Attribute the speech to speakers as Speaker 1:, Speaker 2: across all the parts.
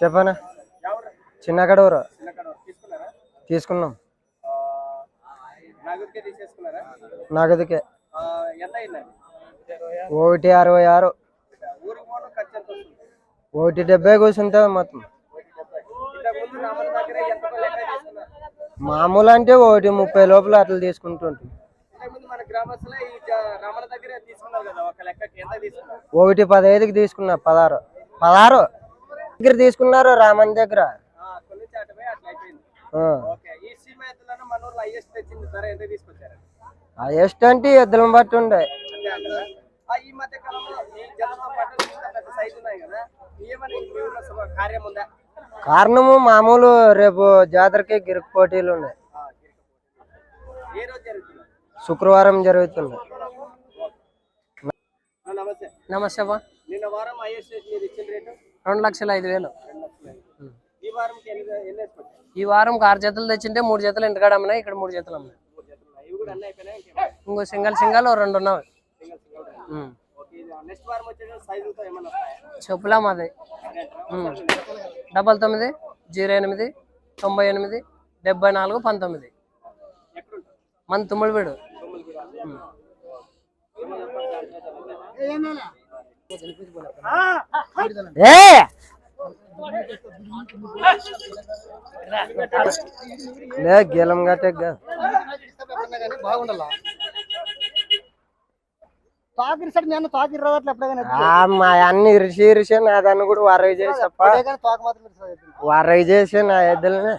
Speaker 1: చెప్పనా? చిన్న కడవరు తీసుకున్నాం.
Speaker 2: నగదుకే.
Speaker 1: ఒకటి అరవై ఆరు. ఒకటి డెబ్బై కూర్చుంటుంది మొత్తం. మామూలు అంటే ఒకటి ముప్పై లోపల అట్లా
Speaker 2: తీసుకుంటుంటుంది
Speaker 1: ఒకటి పదహైదుకి తీసుకున్నా పదహారు. పదహారు? దగ్గర తీసుకున్నారు రామన్ దగ్గర.
Speaker 2: హైయెస్ట్
Speaker 1: అంటే ఎద్దులను బట్టి ఉండే. కారణము మామూలు రేపు జాతరకి గిరికి పోటీలు ఉన్నాయి. శుక్రవారం జరుగుతుంది.
Speaker 2: నమస్తే.
Speaker 3: రెండు లక్షల ఐదు వేలు.
Speaker 2: ఈ
Speaker 3: వారం ఆరు జతలు తెచ్చింటే మూడు జతలు ఇంటికాడ అమ్మినాయి ఇక్కడ మూడు జతలు అమ్మినాయి
Speaker 2: ఇంకేమైనా?
Speaker 3: ఇంకో? సింగల్ సింగల్ ఓ రెండు ఉన్నాయి?
Speaker 2: వస్తాయా?
Speaker 3: చెప్పులా మాది. డబల్ తొమ్మిది జీరో ఎనిమిది తొంభై ఎనిమిది డెబ్బై నాలుగు పంతొమ్మిది. మన తుమ్మిడిపీడు
Speaker 1: లే గెలం గట్టే
Speaker 4: బాగుండాలా నేను తాకిరి ఎప్పుడైనా
Speaker 1: మా అన్ని ఇరిసి ఇరిసి నా దాన్ని కూడా వరవి
Speaker 4: ఇరుస్తుంది.
Speaker 1: వరవి చేసి నా ఎద్దులని.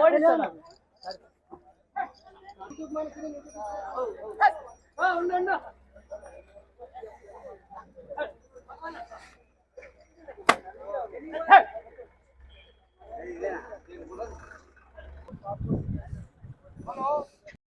Speaker 1: ఓడిస్తాను